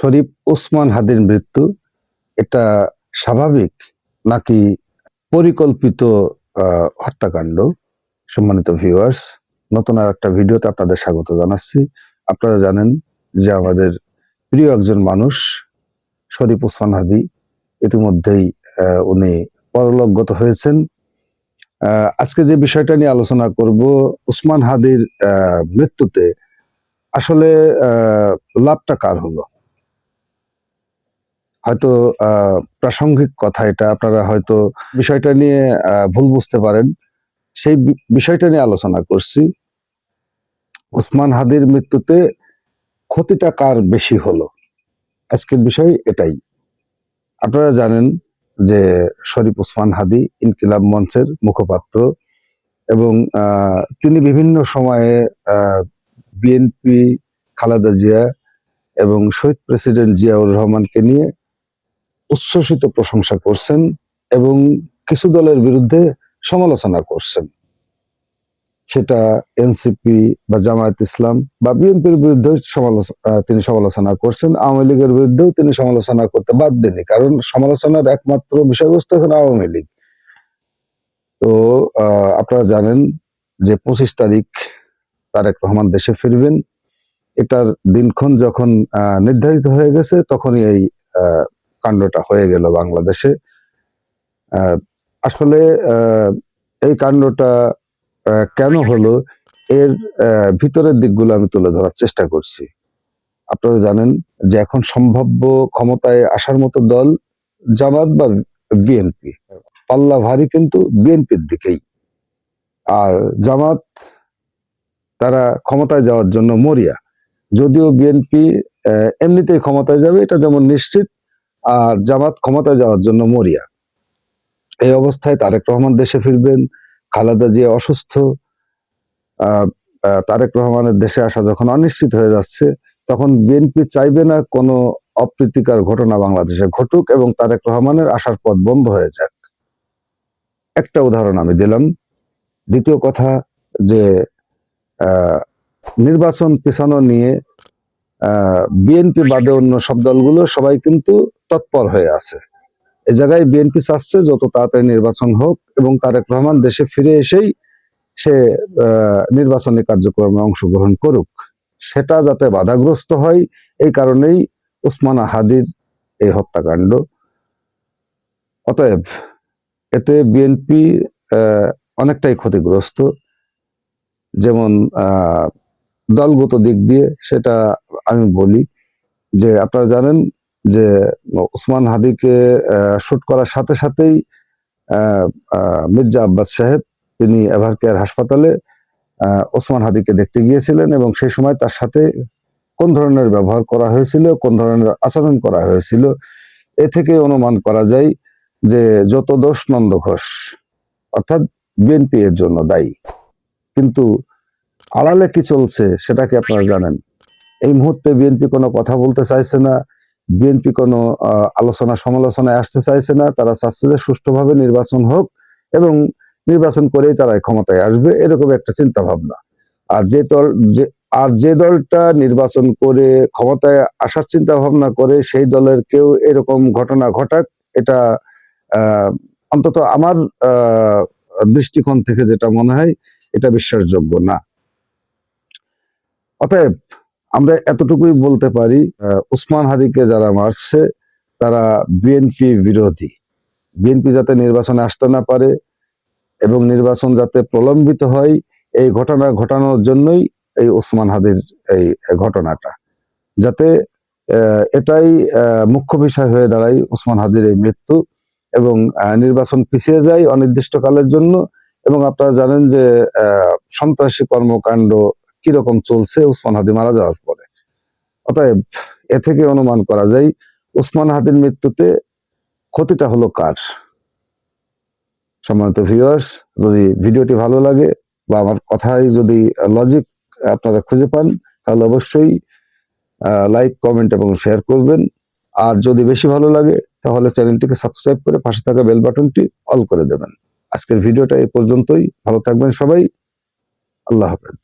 শরীফ ওসমান হাদির মৃত্যু এটা স্বাভাবিক নাকি পরিকল্পিত হত্যাকাণ্ড? সম্মানিত ভিউয়ার্স নতুন আর একটা ভিডিওতে আপনাদের স্বাগত জানাচ্ছি। আপনারা জানেন যে আমাদের প্রিয় একজন মানুষ, শরীফ ওসমান হাদি, ইতিমধ্যেই উনি পরলোকগত হয়েছেন। আজকে যে বিষয়টা নিয়ে আলোচনা করব উসমান হাদির মৃত্যুতে, আসলে লাভটা কার হলো? হয়তো প্রাসঙ্গিক কথা এটা, আপনারা হয়তো বিষয়টা নিয়ে ভুল বুঝতে পারেন। সেই বিষয়টা নিয়ে আলোচনা করছি। উসমান হাদির মৃত্যুতে ক্ষতিটা কার বেশি হলো? আজকের বিষয় এটাই। আপনারা জানেন যে শরীফ ওসমান হাদি ইনকিলাব মঞ্চের মুখপাত্র এবং তিনি বিভিন্ন সময়ে বিএনপি, খালেদা জিয়া এবং শহীদ প্রেসিডেন্ট জিয়াউর রহমানকে নিয়ে উচ্ছ্বসিত প্রশংসা করছেন এবং কিছু দলের বিরুদ্ধে সমালোচনা করছেন। সেটা এনসিপি বা জামায়াত ইসলাম বা বিএনপির বিরুদ্ধে তিনি সমালোচনা করছেন, আওয়ামী লীগের বিরুদ্ধেও তিনি সমালোচনা করতে বাদ দেননি, কারণ সমালোচনার একমাত্র বিষয়বস্তু এখন আওয়ামী লীগ। তো আপনারা জানেন যে পঁচিশ তারিখ তারেক রহমান দেশে ফিরবেন। এটার দিনক্ষণ যখন নির্ধারিত হয়ে গেছে, তখনই এই কাণ্ডটা হয়ে গেল বাংলাদেশে। আসলে এই কাণ্ডটা কেন হলো, এর ভিতরের দিকগুলো আমি তুলে ধরার চেষ্টা করছি। আপনারা জানেন যে এখন সম্ভাব্য ক্ষমতায় আসার মতো দল জামাত বা বিএনপি, পাল্লা ভারী কিন্তু বিএনপির দিকেই। আর জামাত, তারা ক্ষমতায় যাওয়ার জন্য মরিয়া। যদিও বিএনপি এমনিতেই ক্ষমতায় যাবে, এটা যেমন নিশ্চিত আর জামাত ক্ষমতায় যাওয়ার জন্য মরিয়া। এই অবস্থায় তারেক রহমান দেশে ফিরবেন, খালেদা জিয়া অসুস্থ তারেক রহমানের দেশে আসা যখন অনিশ্চিত হয়ে যাচ্ছে, তখন বিএনপি চাইবে না কোনো অপ্রীতিকর ঘটনা বাংলাদেশে ঘটুক এবং তারেক রহমানের আসার পথ বন্ধ হয়ে যাক। একটা উদাহরণ আমি দিলাম। দ্বিতীয় কথা যে নির্বাচন পেছানো নিয়ে বিএনপি বাদে অন্য সব দলগুলো সবাই কিন্তু তৎপর হয়ে আছে। এ জায়গায় বিএনপি চাচ্ছে যত তাড়াতাড়ি নির্বাচন হোক এবং তারেক রহমান দেশে ফিরে এসেই সে নির্বাচনী কার্যক্রমে অংশগ্রহণ করুক। সেটা যাতে বাধাগ্রস্ত হয়, এই কারণেই উসমান হাদির এই হত্যাকাণ্ড। অতএব এতে বিএনপি অনেকটাই ক্ষতিগ্রস্ত। যেমন দলগত দিক দিয়ে সেটা আমি বলি যে আপনারা জানেন যে উসমান হাদিকে শুট করার সাথে সাথেই মির্জা আব্বাস সাহেব তিনি এভারকেয়ার হাসপাতালে ওসমান হাদিকে দেখতে গিয়েছিলেন এবং সেই সময় তার সাথে কোন ধরনের ব্যবহার করা হয়েছিল, কোন ধরনের আচরণ করা হয়েছিল, এ থেকে অনুমান করা যায় যে যত দোষ নন্দ ঘোষ, অর্থাৎ বিএনপি এর জন্য দায়ী। কিন্তু আড়ালে কি চলছে সেটা কি আপনারা জানেন? এই মুহূর্তে বিএনপি কোনো কথা বলতে চাইছে না, বিএনপি কোনো আলোচনা সমালোচনায় আসতে চাইছে না, তারা চাচ্ছে যে সুষ্ঠুভাবে নির্বাচন হোক এবং নির্বাচন করেই তারা ক্ষমতায় আসবে, এরকম একটা চিন্তা ভাবনা আর যে দল, যে, আর যে দলটা নির্বাচন করে ক্ষমতায় আসার চিন্তা ভাবনা করে, সেই দলের কেউ এরকম ঘটনা ঘটাক, এটা অন্তত আমার দৃষ্টিকোণ থেকে যেটা মনে হয়, এটা বিশ্বাসযোগ্য না। অতএব আমরা এতটুকুই বলতে পারি উসমান হাদিকে যারা মারছে, তারা বিএনপি বিরোধী। বিএনপি যাতে নির্বাচনে আসতে না পারে এবং নির্বাচন যাতে প্রলম্বিত হয়, এই ঘটনা ঘটানোর জন্যই এই ওসমান হাদির এই ঘটনাটা। যাতে এটাই মুখ্য বিষয় হয়ে দাঁড়ায় ওসমান হাদির এই মৃত্যু এবং নির্বাচন পিছিয়ে যায় অনির্দিষ্টকালের জন্য এবং আপনারা জানেন যে সন্ত্রাসী কর্মকাণ্ড কীরকম চলছে উসমান হাদি মারা যাওয়ার পরে। অতএব এ থেকে অনুমান করা যায় উসমান হাদির মৃত্যুতে ক্ষতিটা হলো কার? সম্মানিত ভিউয়ার্স যদি ভিডিওটি ভালো লাগে বা আমার কথায় যদি লজিক আপনারা খুঁজে পান, তাহলে অবশ্যই লাইক কমেন্ট এবং শেয়ার করবেন। আর যদি বেশি ভালো লাগে, তাহলে চ্যানেলটিকে সাবস্ক্রাইব করে পাশে থাকা বেল বাটনটি অল করে দেবেন। আজকের ভিডিওটা এই পর্যন্তই। ভালো থাকবেন সবাই। আল্লাহ হাফেজ।